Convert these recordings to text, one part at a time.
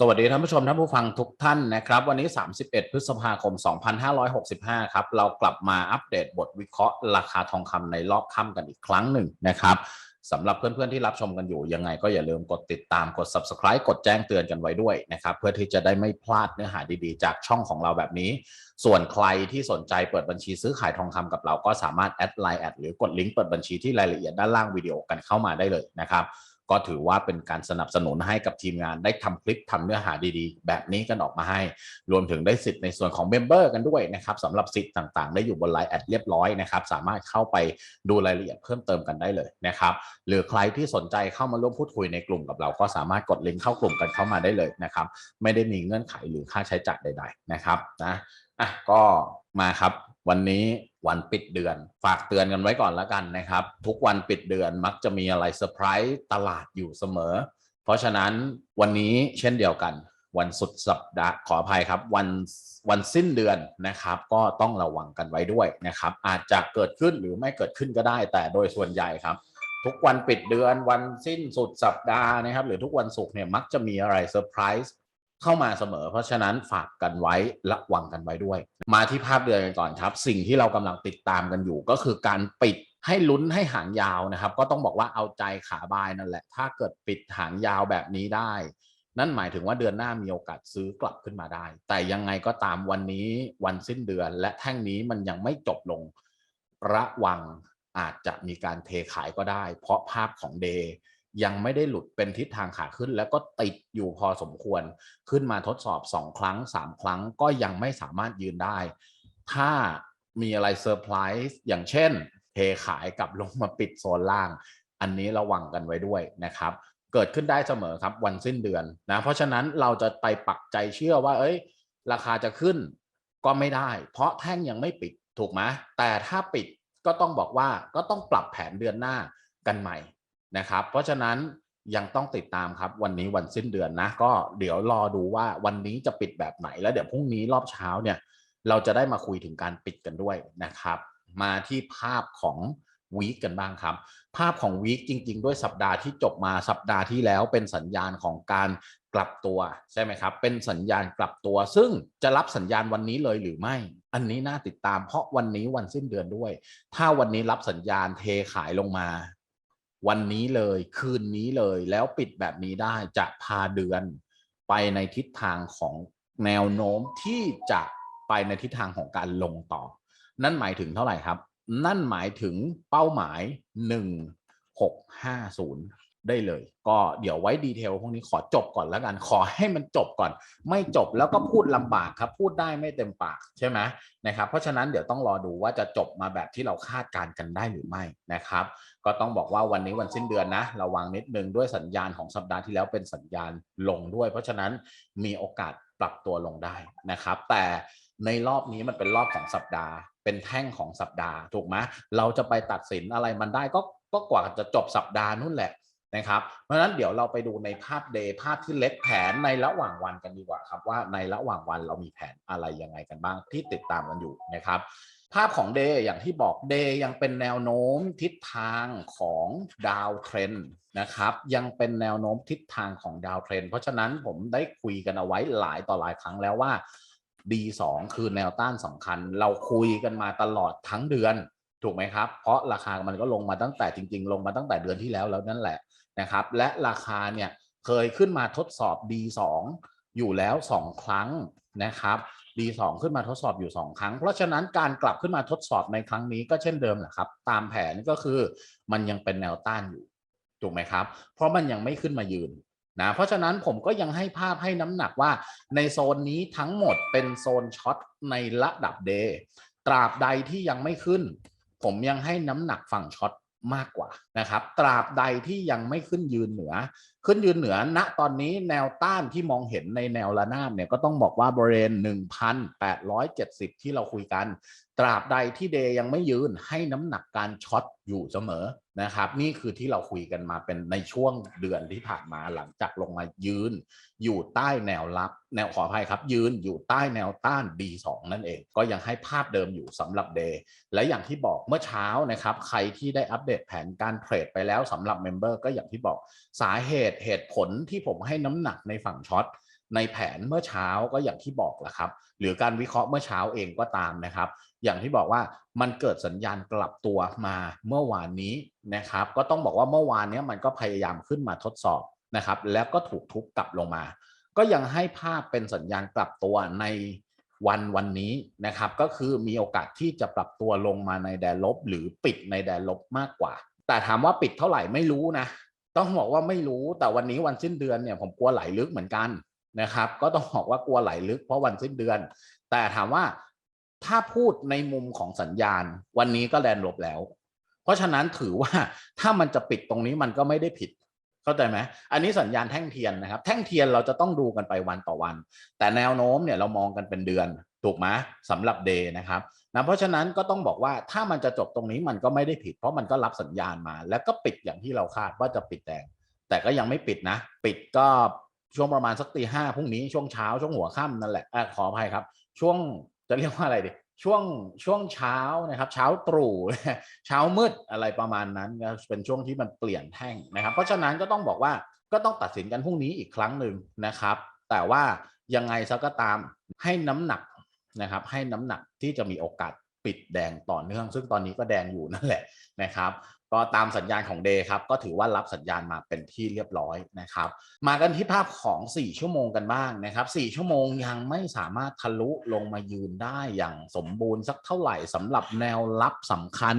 สวัสดีท่านผู้ชมท่านผู้ฟังทุกท่านนะครับ วันนี้ 31 พฤษภาคม 2565 ครับ เรากลับมาอัปเดตบทวิเคราะห์ราคาทองคำในรอบค่ำกันอีกครั้งหนึ่งนะครับสำหรับเพื่อนๆที่รับชมกันอยู่ยังไงก็อย่าลืมกดติดตามกด subscribe กดแจ้งเตือนกันไว้ด้วยนะครับ เพื่อที่จะได้ไม่พลาดเนื้อหาดีๆ จากช่องของเราแบบนี้ ส่วนใครที่สนใจเปิดบัญชีซื้อขายทองคำกับเราก็สามารถแอดไลน์แอดหรือกดลิงก์เปิดบัญชีที่รายละเอียดด้านล่างวิดีโอกันเข้ามาได้เลยนะครับ ก็ถือว่าเป็นการสนับสนุนให้กับทีมงานได้ทำคลิปทำเนื้อหาดีๆ แบบนี้กันออกมาให้ รวมถึงได้สิทธิ์ในส่วนของเมมเบอร์กันด้วยนะครับสำหรับสิทธิ์ต่างๆ ได้อยู่บนไลน์แอดเรียบร้อยนะครับ สามารถเข้าไปดูรายละเอียดเพิ่มเติมกันได้เลยนะครับ หรือใครที่สนใจเข้ามาร่วมพูดคุยในกลุ่มกับเราก็สามารถกดลิงก์เข้ากลุ่มกันเข้ามาได้เลยนะครับ ไม่ได้มีเงื่อนไขหรือค่าใช้จ่ายใด ๆ นะครับนะอะก็มาครับ วันนี้ วันปิดเดือน ฝากเตือนกันไว้ก่อนแล้วกันนะครับ ทุกวันปิดเดือนมักจะมีอะไรเซอร์ไพรส์ตลาดอยู่เสมอ เพราะฉะนั้นวันนี้เช่นเดียวกัน วันสุดสัปดาห์ขออภัยครับ วันวันสิ้นเดือนนะครับ ก็ต้องระวังกันไว้ด้วยนะครับ อาจจะเกิดขึ้นหรือไม่เกิดขึ้นก็ได้ แต่โดยส่วนใหญ่ครับ ทุกวันปิดเดือน วันสิ้นสุดสัปดาห์นะครับ หรือทุกวันศุกร์เนี่ยมักจะมีอะไรเซอร์ไพรส์ เข้ามาเสมอ เพราะฉะนั้นฝากกันไว้ระวังกันไว้ด้วย มาที่ภาพเดือนกันก่อนครับ สิ่งที่เรากำลังติดตามกันอยู่ ก็คือการปิดให้ลุ้นให้หางยาวนะครับ ก็ต้องบอกว่าเอาใจขาบายนั่นแหละ ถ้าเกิดปิดหางยาวแบบนี้ได้ นั่นหมายถึงว่าเดือนหน้ามีโอกาสซื้อกลับขึ้นมาได้ แต่ยังไงก็ตามวันนี้วันสิ้นเดือน และแท่งนี้มันยังไม่จบลงระวังอาจจะมีการเทขายก็ได้ เพราะภาพของเดย์ ยังไม่ได้หลุดเป็นทิศทางขาขึ้น แล้วก็ติดอยู่พอสมควรขึ้นมาทดสอบ 2 ครั้ง 3 ครั้งก็ยังไม่สามารถยืนได้ ถ้ามีอะไรเซอร์ไพรส์อย่างเช่น เทขายกลับลงมาปิดโซนล่าง อันนี้ระวังกันไว้ด้วยนะครับ เกิดขึ้นได้เสมอครับวันสิ้นเดือนนะเพราะฉะนั้นเราจะไปปักใจเชื่อว่า เอ้ย ราคาจะขึ้นก็ไม่ได้ เพราะแท่งยังไม่ปิดถูกไหมแต่ถ้าปิดก็ต้องบอกว่าก็ต้องปรับแผนเดือนหน้ากันใหม่ นะครับ เพราะฉะนั้นยังต้องติดตามครับวันนี้วันสิ้นเดือนนะ ก็เดี๋ยวรอดูว่าวันนี้จะปิดแบบไหน แล้วเดี๋ยวพรุ่งนี้รอบเช้าเนี่ย เราจะได้มาคุยถึงการปิดกันด้วยนะครับ มาที่ภาพของวีคกันบ้างครับ ภาพของวีคจริง ๆ ด้วยสัปดาห์ที่จบมาสัปดาห์ที่แล้วเป็นสัญญาณของการกลับตัวใช่ไหมครับ เป็นสัญญาณกลับตัว ซึ่งจะรับสัญญาณวันนี้เลยหรือไม่ อันนี้น่าติดตามเพราะวันนี้วันสิ้นเดือนด้วย ถ้าวันนี้รับสัญญาณเทขายลงมา วันนี้เลยคืนนี้เลยแล้วปิดแบบนี้ได้จะพาเดือนไปในทิศทางของแนวโน้มที่จะไปในทิศทางของการลงต่อ นั่นหมายถึงเท่าไหร่ครับ นั่นหมายถึงเป้าหมาย 1650 ได้เลย ก็เดี๋ยวไว้ดีเทลพวกนี้ขอจบก่อนแล้วกัน ขอให้มันจบก่อน ไม่จบแล้วก็พูดลำบากครับ พูดได้ไม่เต็มปากใช่ไหมนะครับ เพราะฉะนั้นเดี๋ยวต้องรอดูว่าจะจบมาแบบที่เราคาดการณ์กันได้หรือไม่นะครับ ก็ต้องบอกว่าวันนี้วันสิ้นเดือนนะ ระวังนิดนึงด้วยสัญญาณของสัปดาห์ที่แล้วเป็นสัญญาณลงด้วย เพราะฉะนั้นมีโอกาสปรับตัวลงได้นะครับ แต่ในรอบนี้มันเป็นรอบของสัปดาห์ เป็นแท่งของสัปดาห์ถูกไหมเราจะไปตัดสินอะไรมันได้ก็ก็กว่าจะจบสัปดาห์นู่นแหละ นะครับ เพราะฉะนั้นเดี๋ยวเราไปดูในภาพเดย์ภาพที่เล็กแผนในระหว่างวันกันดีกว่าครับว่าในระหว่างวันเรามีแผนอะไรยังไงกันบ้างที่ติดตามกันอยู่นะครับ ภาพของเดย์อย่างที่บอกเดย์ยังเป็นแนวโน้มทิศทางของดาวเทรนนะครับ ยังเป็นแนวโน้มทิศทางของดาวเทรนเพราะฉะนั้นผมได้คุยกันเอาไว้หลายต่อหลายครั้งแล้วว่า D2 คือแนวต้านสำคัญ เราคุยกันมาตลอดทั้งเดือน ถูกไหมครับ เพราะราคามันก็ลงมาตั้งแต่จริง ๆ ลงมาตั้งแต่เดือนที่แล้วแล้วนั่นแหละนะครับ และราคาเนี่ยเคยขึ้นมาทดสอบ D2 อยู่แล้ว 2 ครั้งนะครับ D2 ขึ้นมาทดสอบอยู่ 2 ครั้ง เพราะฉะนั้นการกลับขึ้นมาทดสอบในครั้งนี้ก็เช่นเดิมแหละครับ ตามแผนก็คือมันยังเป็นแนวต้านอยู่ถูกไหมครับ เพราะมันยังไม่ขึ้นมายืนนะเพราะฉะนั้นผมก็ยังให้ภาพให้น้ำหนักว่าในโซนนี้ทั้งหมดเป็นโซนช็อตในระดับเดย์ตราบใดที่ยังไม่ขึ้น ผมยังให้น้ำหนักฝั่งช็อตมากกว่านะครับ ตราบใดที่ยังไม่ขึ้นยืนเหนือ ขึ้นยืนเหนือณตอนนี้แนวต้านที่มองเห็นในแนวระนาบเนี่ยก็ต้องบอกว่าบริเวณ 1,870 ที่เราคุยกัน ตราบใดที่เดย์ยังไม่ยืนให้น้ำหนักการช็อตอยู่เสมอนะครับ นี่คือที่เราคุยกันมาเป็นในช่วงเดือนที่ผ่านมาหลังจากลงมายืน อยู่ใต้แนวรับ แนวขออภัยครับ ยืนอยู่ใต้แนวต้าน D2 นั่นเอง ก็ยังให้ภาพเดิมอยู่สำหรับเดย์และอย่างที่บอกเมื่อเช้านะครับ ใครที่ได้อัปเดตแผนการเทรดไปแล้วสำหรับเมมเบอร์ก็อย่างที่บอกสาเหตุเหตุผลที่ผมให้น้ำหนักในฝั่งช็อต ในแผนเมื่อเช้าก็อย่างที่บอกแหละครับ หรือการวิเคราะห์เมื่อเช้าเองก็ตามนะครับ อย่างที่บอกว่ามันเกิดสัญญาณกลับตัวมาเมื่อวานนี้นะครับ ก็ต้องบอกว่าเมื่อวานนี้มันก็พยายามขึ้นมาทดสอบนะครับ แล้วก็ถูกทุบกลับลงมา ก็ยังให้ภาพเป็นสัญญาณกลับตัวในวันวันนี้นะครับ ก็คือมีโอกาสที่จะปรับตัวลงมาในแดนลบ หรือปิดในแดนลบมากกว่า แต่ถามว่าปิดเท่าไหร่ไม่รู้นะต้องบอกว่าไม่รู้แต่วันนี้วันสิ้นเดือนเนี่ยผมกลัวไหลลึกเหมือนกัน นะครับ ก็ต้องบอกว่ากลัวไหลลึกเพราะวันสิ้นเดือน แต่ถามว่าถ้าพูดในมุมของสัญญาณ วันนี้ก็แดนลบแล้ว เพราะฉะนั้นถือว่าถ้ามันจะปิดตรงนี้มันก็ไม่ได้ผิดเข้าใจไหมอันนี้สัญญาณแท่งเทียนนะครับ แท่งเทียนเราจะต้องดูกันไปวันต่อวัน แต่แนวโน้มเนี่ยเรามองกันเป็นเดือนถูกไหมสำหรับเดย์นะครับนะเพราะฉะนั้นก็ต้องบอกว่าถ้ามันจะจบตรงนี้มันก็ไม่ได้ผิด เพราะมันก็รับสัญญาณมา แล้วก็ปิดอย่างที่เราคาดว่าจะปิดแดงแต่ก็ยังไม่ปิดนะ ปิดก็ ช่วงประมาณสักตีห้าพรุ่งนี้ช่วงเช้าช่วงหัวค่ำนั่นแหละอขออภัยครับ ช่วงจะเรียกว่าอะไรดีช่วงช่วงเช้านะครับ เช้าตรู่เช้ามืดอะไรประมาณนั้นเป็นช่วงที่มันเปลี่ยนแท่งนะครับ เพราะฉะนั้นก็ต้องบอกว่าก็ต้องตัดสินกันพรุ่งนี้อีกครั้งหนึ่งนะครับ แต่ว่ายังไงซะก็ตามให้น้ำหนักนะครับ ให้น้ำหนักที่จะมีโอกาสปิดแดงต่อเนื่อง ซึ่งตอนนี้ก็แดงอยู่นั่นแหละนะครับ ก็ตามสัญญาณของเดย์ครับ ก็ถือว่ารับสัญญาณมาเป็นที่เรียบร้อยนะครับ มากันที่ภาพของ 4 ชั่วโมงกันบ้างนะครับ4ชั่วโมงยังไม่สามารถทะลุลงมายืนได้อย่างสมบูรณ์สักเท่าไหร่สำหรับแนวรับสำคัญ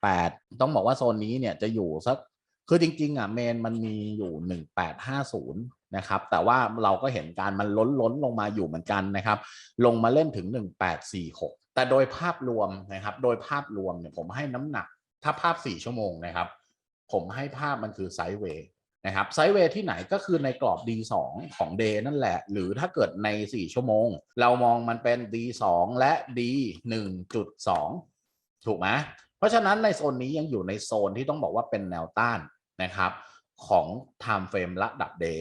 18 ต้องบอกว่าโซนนี้เนี่ยจะอยู่สักคือจริงๆอะเมนมันมีอยู่ 1850 นะครับ แต่ว่าเราก็เห็นการมันล้นล้นลงมาอยู่เหมือนกันนะครับ ลงมาเล่นถึง 1846 แต่โดยภาพรวมนะครับ โดยภาพรวมเนี่ยผมให้น้ำหนัก ถ้าภาพ 4 ชั่วโมงนะครับ ผมให้ภาพมันคือไซด์เวย์นะครับไซด์เวย์ที่ไหนก็คือในกรอบ D2 ของ Day นั่นแหละ หรือถ้าเกิดใน 4 ชั่วโมง เรามองมันเป็น D2 และ D1.2 ถูกไหมเพราะฉะนั้นในโซนนี้ยังอยู่ในโซนที่ต้องบอกว่าเป็นแนวต้านนะครับของ Time Frame ระดับ Day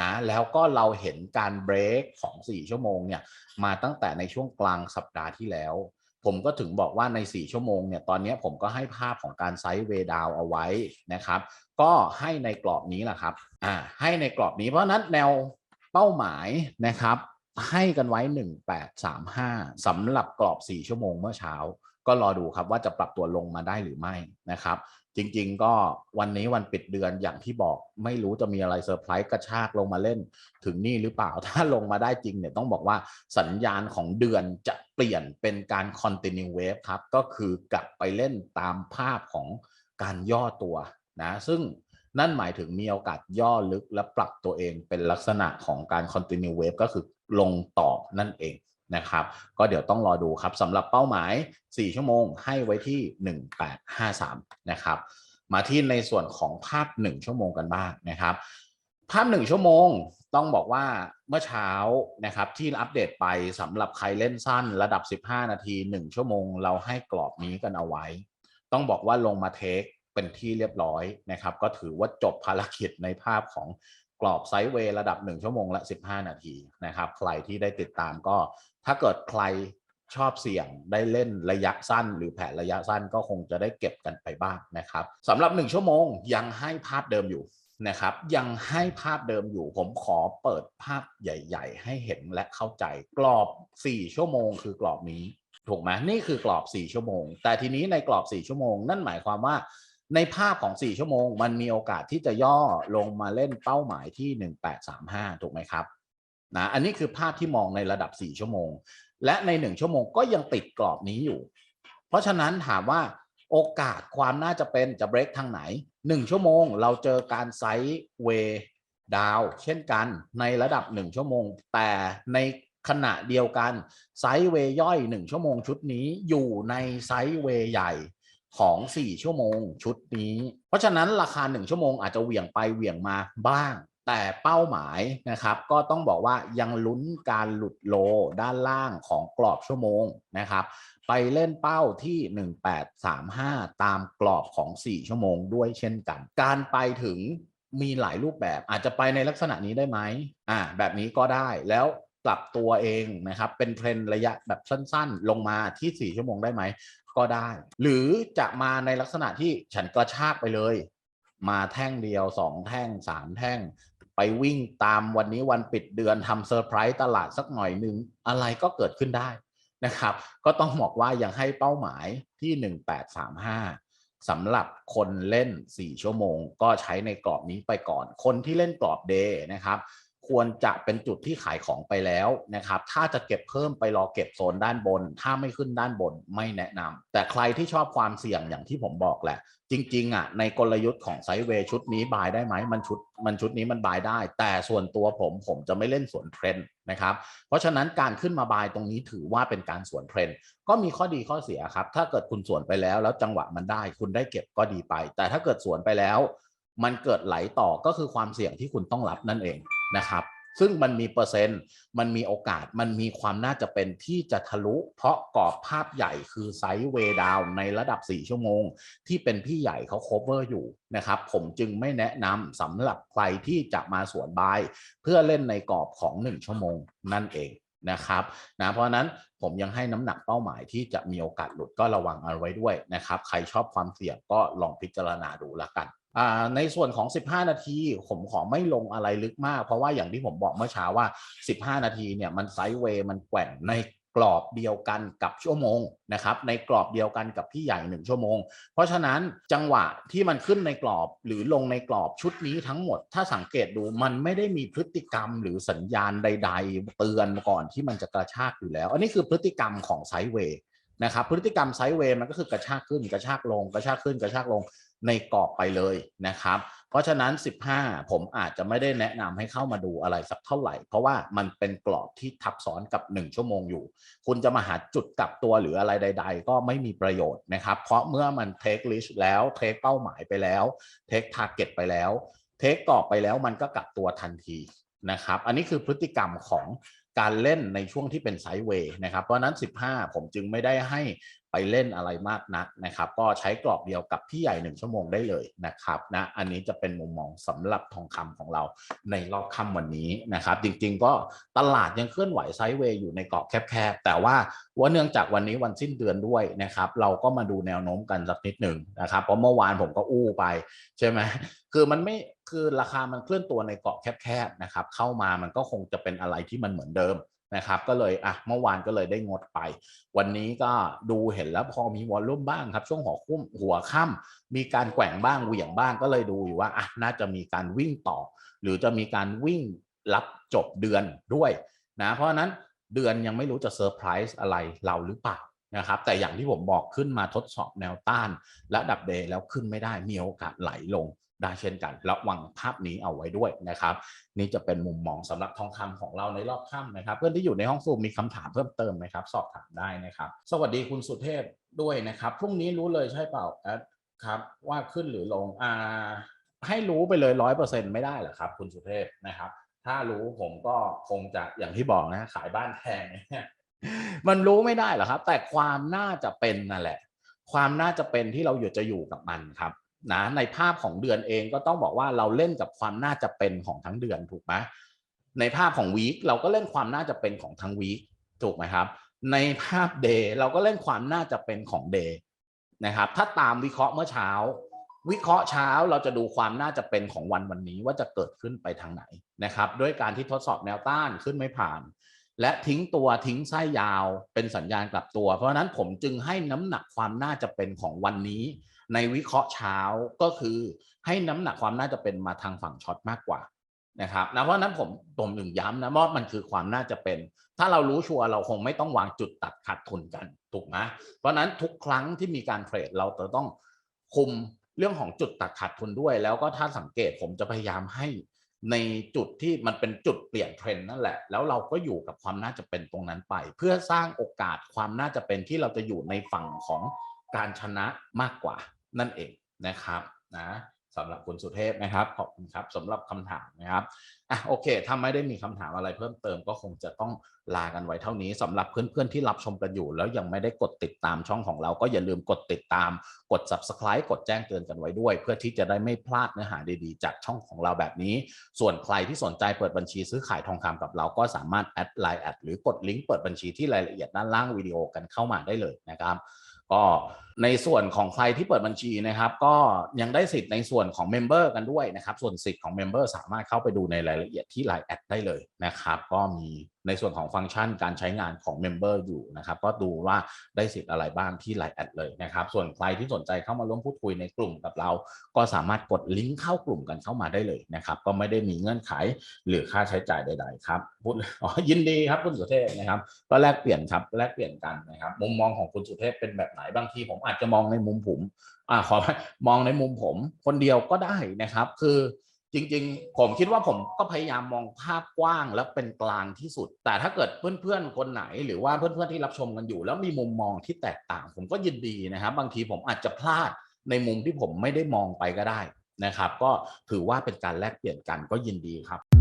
นะแล้วก็เราเห็นการเบรกของ 4 ชั่วโมงเนี่ยมาตั้งแต่ในช่วงกลางสัปดาห์ที่แล้ว ผมก็ถึงบอกว่าใน 4 ชั่วโมงเนี่ยตอนนี้ผมก็ให้ภาพของการไซด์เวดาวเอาไว้นะครับ ก็ให้ในกรอบนี้แหละครับอ่าให้ในกรอบนี้เพราะฉะนั้นแนวเป้าหมายนะครับให้กันไว้ 1835สำหรับกรอบ 4 ชั่วโมงเมื่อเช้า ก็รอดูครับว่าจะปรับตัวลงมาได้หรือไม่นะครับ จริง ๆ ก็วันนี้วันปิดเดือนอย่างที่บอกไม่รู้จะมีอะไรเซอร์ไพรส์กระชากลงมาเล่นถึงนี่หรือเปล่าถ้าลงมาได้จริงเนี่ยต้องบอกว่าสัญญาณของเดือนจะเปลี่ยนเป็นการ continue wave ครับ ก็คือกลับไปเล่นตามภาพของการย่อตัวนะซึ่งนั่นหมายถึงมีโอกาสย่อลึกและปรับตัวเองเป็นลักษณะของการ continue wave ก็คือลงต่อนั่นเอง นะครับ ก็เดี๋ยวต้องรอดูครับสำหรับเป้าหมาย 4 ชั่วโมงให้ไว้ที่ 1853 นะครับ มาที่ในส่วนของภาพ 1 ชั่วโมงกันบ้างนะครับ ภาพ 1 ชั่วโมงต้องบอกว่าเมื่อเช้านะครับที่อัปเดตไปสำหรับใครเล่นสั้นระดับ 15 นาที 1 ชั่วโมง เราให้กรอบนี้กันเอาไว้ ต้องบอกว่าลงมาเทคเป็นที่เรียบร้อยนะครับ ก็ถือว่าจบภารกิจในภาพของ กรอบไซด์เวย์ระดับ 1 ชั่วโมงละ 15 นาทีนะครับใครที่ได้ติดตามก็ ถ้าเกิดใครชอบเสี่ยงได้เล่นระยะสั้น หรือแผนระยะสั้นก็คงจะได้เก็บกันไปบ้างนะครับสำหรับ 1 ชั่วโมงยังให้ภาพเดิมอยู่นะครับยังให้ภาพเดิมอยู่ผมขอเปิดภาพใหญ่ ๆ ให้เห็นและเข้าใจกรอบ 4 ชั่วโมงคือกรอบนี้ถูกไหมนี่คือกรอบ 4 ชั่วโมง แต่ทีนี้ในกรอบ 4 ชั่วโมง นั่นหมายความว่า ในภาพของ 4 ชั่วโมง มันมีโอกาสที่จะย่อลงมาเล่นเป้าหมายที่ 1835 ถูกไหมครับนะอันนี้คือภาพที่มองในระดับ 4 ชั่วโมง และใน 1 ชั่วโมงก็ยังติดกรอบนี้อยู่ เพราะฉะนั้นถามว่าโอกาสความน่าจะเป็นจะเบรกทางไหน 1 ชั่วโมงเราเจอการไซด์เวดาวเช่นกันในระดับ 1 ชั่วโมง แต่ในขณะเดียวกันไซด์เวย์ย่อย 1 ชั่วโมงชุดนี้อยู่ในไซด์เวใหญ่ ของ 4 ชั่วโมงชุดนี้ เพราะฉะนั้นราคา 1 ชั่วโมงอาจจะเหวี่ยงไปเหวี่ยงมาบ้าง แต่เป้าหมายนะครับ ก็ต้องบอกว่ายังลุ้นการหลุดโลด้านล่างของกรอบชั่วโมงนะครับ ไปเล่นเป้าที่ 1835 ตามกรอบของ 4 ชั่วโมงด้วยเช่นกัน การไปถึงมีหลายรูปแบบอาจจะไปในลักษณะนี้ได้ไหมอ่า แบบนี้ก็ได้แล้วปรับตัวเองนะครับ เป็นเทรนระยะแบบสั้น ๆ ลงมาที่ 4 ชั่วโมงได้ไหม ก็ได้ หรือจะมาในลักษณะที่ฉันกระชากไปเลย มาแท่งเดียว2แท่ง3แท่ง ไปวิ่งตามวันนี้วันปิดเดือนทำเซอร์ไพรส์ตลาดสักหน่อยหนึ่งอะไรก็เกิดขึ้นได้นะครับ ก็ต้องบอกว่ายังให้เป้าหมายที่ 1835สำหรับคนเล่น 4 ชั่วโมง ก็ใช้ในกรอบนี้ไปก่อน คนที่เล่นกรอบเดย์นะครับ ควรจะเป็นจุดที่ขายของไปแล้วนะครับ ถ้าจะเก็บเพิ่มไปรอเก็บโซนด้านบน ถ้าไม่ขึ้นด้านบนไม่แนะนำแต่ใครที่ชอบความเสี่ยงอย่างที่ผมบอกแหละ จริง ๆอะในกลยุทธ์ของไซเวย์ชุดนี้บายได้ไหมมันชุดมันชุดนี้มันบายได้ แต่ส่วนตัวผมผมจะไม่เล่นสวนเทรนด์นะครับ เพราะฉะนั้นการขึ้นมาบายตรงนี้ถือว่าเป็นการสวนเทรนด์ก็มีข้อดีข้อเสียครับ ถ้าเกิดคุณสวนไปแล้วแล้วจังหวะมันได้ คุณได้เก็บก็ดีไป แต่ถ้าเกิดสวนไปแล้ว มันเกิดไหลต่อก็คือความเสี่ยงที่คุณต้องรับนั่นเอง นะครับ ซึ่งมันมีเปอร์เซ็นต์ มันมีโอกาส มันมีความน่าจะเป็นที่จะทะลุ เพราะกรอบภาพใหญ่คือไซด์เวดาวในระดับ 4 ชั่วโมง ที่เป็นพี่ใหญ่เขา cover อยู่นะครับ ผมจึงไม่แนะนำสำหรับใครที่จะมาสวนบาย เพื่อเล่นในกรอบของ 1 ชั่วโมงนั่นเองนะครับนะเพราะนั้นผมยังให้น้ำหนักเป้าหมายที่จะมีโอกาสหลุดก็ระวังเอาไว้ด้วยนะครับ ใครชอบความเสี่ยงก็ลองพิจารณาดูแล้วกัน ในส่วนของ 15 นาทีผมขอไม่ลงอะไรลึกมาก เพราะว่าอย่างที่ผมบอกเมื่อเช้าว่า 15 นาทีเนี่ยมันไซด์เวย์มันแกว่งในกรอบเดียวกันกับชั่วโมงนะครับในกรอบเดียวกันกับพี่ใหญ่หนึ่งชั่วโมง เพราะฉะนั้นจังหวะที่มันขึ้นในกรอบหรือลงในกรอบชุดนี้ทั้งหมด ถ้าสังเกตดูมันไม่ได้มีพฤติกรรมหรือสัญญาณใด ๆ เตือนก่อนที่มันจะกระชากอยู่แล้ว อันนี้คือพฤติกรรมของไซด์เวย์นะครับพฤติกรรมไซด์เวย์มันก็คือกระชากขึ้นกระชากลงกระชากขึ้นกระชากลง ในกรอบไปเลยนะครับ เพราะฉะนั้น 15 ผมอาจจะไม่ได้แนะนำให้เข้ามาดูอะไรสักเท่าไหร่ เพราะว่ามันเป็นกรอบที่ทับซ้อนกับ 1 ชั่วโมงอยู่ คุณจะมาหาจุดกลับตัวหรืออะไรใด ๆ ก็ไม่มีประโยชน์นะครับ เพราะเมื่อมันเทคลิชแล้วเทคเป้าหมายไปแล้วเทคทาร์เก็ตไปแล้วเทคกรอบไปแล้วมันก็กลับตัวทันทีนะครับ อันนี้คือพฤติกรรมของการเล่นในช่วงที่เป็นไซด์เวย์นะครับ เพราะฉะนั้น 15 ผมจึงไม่ได้ให้ ไปเล่นอะไรมากนักนะครับ ก็ใช้กรอบเดียวกับพี่ใหญ่ 1 ชั่วโมงได้เลยนะครับนะอันนี้จะเป็นมุมมองสำหรับทองคำของเราในรอบค่ำวันนี้นะครับ จริงๆก็ตลาดยังเคลื่อนไหวไซด์เวย์อยู่ในกรอบแคบๆ แต่ว่าว่าเนื่องจากวันนี้วันสิ้นเดือนด้วยนะครับ เราก็มาดูแนวโน้มกันสักนิดหนึ่งนะครับ เพราะเมื่อวานผมก็อู้ไปใช่ไหมคือมันไม่คือราคามันเคลื่อนตัวในเกาะแคบๆนะครับเข้ามามันก็คงจะเป็นอะไรที่มันเหมือนเดิม นะครับก็เลยอะเมื่อวานก็เลยได้งดไป วันนี้ก็ดูเห็นแล้วพอมีวอลลุ่มบ้างครับ ช่วงหัวคุ้มหัวค่ำมีการแกว่งบ้างเหวี่ยงบ้างก็เลยดูอยู่ว่าอะน่าจะมีการวิ่งต่อ หรือจะมีการวิ่งรับจบเดือนด้วยนะเพราะฉะนั้นเดือนยังไม่รู้จะเซอร์ไพรส์อะไรเราหรือเปล่านะครับแต่อย่างที่ผมบอกขึ้นมาทดสอบแนวต้านและดับเดย์แล้วขึ้นไม่ได้มีโอกาสไหลลง ได้เช่นกันระวังภาพนี้เอาไว้ด้วยนะครับ นี่จะเป็นมุมมองสำหรับทองคำของเราในรอบค่ำนะครับ เพื่อนที่อยู่ในห้องซูมมีคำถามเพิ่มเติมไหมครับ สอบถามได้นะครับ สวัสดีคุณสุเทพด้วยนะครับพรุ่งนี้รู้เลยใช่เปล่าแอดครับ ว่าขึ้นหรือลงอ่าให้รู้ไปเลยร้อยเปอร์เซ็นไม่ได้หรอครับ คุณสุเทพนะครับ ถ้ารู้ผมก็คงจะอย่างที่บอกนะขายบ้านแพงมันรู้ไม่ได้หรอครับ แต่ความน่าจะเป็นนั่นแหละ ความน่าจะเป็นที่เราอยู่จะอยู่กับมันครับ นะในภาพของเดือนเองก็ต้องบอกว่าเราเล่นกับความน่าจะเป็นของทั้งเดือนถูกไหมในภาพของวีคเราก็เล่นความน่าจะเป็นของทั้งวีคถูกไหมครับ ในภาพเดย์เราก็เล่นความน่าจะเป็นของเดย์นะครับถ้าตามวิเคราะห์เมื่อเช้า วิเคราะห์เช้าเราจะดูความน่าจะเป็นของวันวันนี้ว่าจะเกิดขึ้นไปทางไหนนะครับ ด้วยการที่ทดสอบแนวต้านขึ้นไม่ผ่าน และทิ้งตัวทิ้งไส้ยาวเป็นสัญญาณกลับตัว เพราะฉะนั้นผมจึงให้น้ำหนักความน่าจะเป็นของวันนี้ ในวิเคราะห์เช้าก็คือให้น้ำหนักความน่าจะเป็นมาทางฝั่งช็อตมากกว่านะครับนะเพราะฉะนั้นผมผมถึงย้ำนะว่ามันคือความน่าจะเป็น ถ้าเรารู้ชัวร์เราคงไม่ต้องวางจุดตัดขาดทุนกันถูกไหมเพราะฉะนั้นทุกครั้งที่มีการเทรดเราจะต้องคุมเรื่องของจุดตัดขาดทุนด้วย แล้วก็ถ้าสังเกตผมจะพยายามให้ ในจุดที่มันเป็นจุดเปลี่ยนเทรนด์นั่นแหละ แล้วเราก็อยู่กับความน่าจะเป็นตรงนั้นไป เพื่อสร้างโอกาสความน่าจะเป็นที่เราจะอยู่ในฝั่งของการชนะมากกว่านั่นเองนะครับนะ สำหรับคุณสุเทพนะครับขอบคุณครับสำหรับคำถามนะครับอะโอเค ถ้าไม่ได้มีคำถามอะไรเพิ่มเติมก็คงจะต้องลากันไว้เท่านี้สำหรับเพื่อนๆที่รับชมกันอยู่ แล้วยังไม่ได้กดติดตามช่องของเราก็อย่าลืมกดติดตาม กด subscribe กดแจ้งเตือนกันไว้ด้วย เพื่อที่จะได้ไม่พลาดเนื้อหาดีๆ จากช่องของเราแบบนี้ ส่วนใครที่สนใจเปิดบัญชีซื้อขายทองคำกับเราก็สามารถแอดไลน์แอดหรือกดลิงก์เปิดบัญชีที่รายละเอียดด้านล่างวิดีโอกันเข้ามาได้เลยนะครับ ก็ ในส่วนของใครที่เปิดบัญชีนะครับ ก็ยังได้สิทธิ์ในส่วนของเมมเบอร์กันด้วยนะครับ ส่วนสิทธิ์ของเมมเบอร์สามารถเข้าไปดูในรายละเอียดที่ Line แอดได้เลยนะครับ ก็มีในส่วนของฟังก์ชันการใช้งานของเมมเบอร์อยู่นะครับ ก็ดูว่าได้สิทธิ์อะไรบ้างที่ Line แอดเลยนะครับ ส่วนใครที่สนใจเข้ามาร่วมพูดคุยในกลุ่มกับเรา ก็สามารถกดลิงก์เข้ากลุ่มกันเข้ามาได้เลยนะครับ ก็ไม่ได้มีเงื่อนไขหรือค่าใช้จ่ายใด ๆ ครับพูดอ๋อยินดีครับคุณสุเทพนะครับ ก็แลกเปลี่ยนครับแลกเปลี่ยนกันนะครับ มุมมองของคุณสุเทพเป็นแบบไหนบางทีผมอาจจะมองในมุมผมอ่าขอมองในมุมผมคนเดียวก็ได้นะครับ คือจริงๆ ผมคิดว่าผมก็พยายามมองภาพกว้างและเป็นกลางที่สุด แต่ถ้าเกิดเพื่อนๆ คนไหน หรือว่าเพื่อนๆ ที่รับชมกันอยู่ แล้วมีมุมมองที่แตกต่าง ผมก็ยินดีนะครับ บางทีผมอาจจะพลาดในมุมที่ผมไม่ได้มองไปก็ได้นะครับ ก็ถือว่าเป็นการแลกเปลี่ยนกันก็ยินดีครับ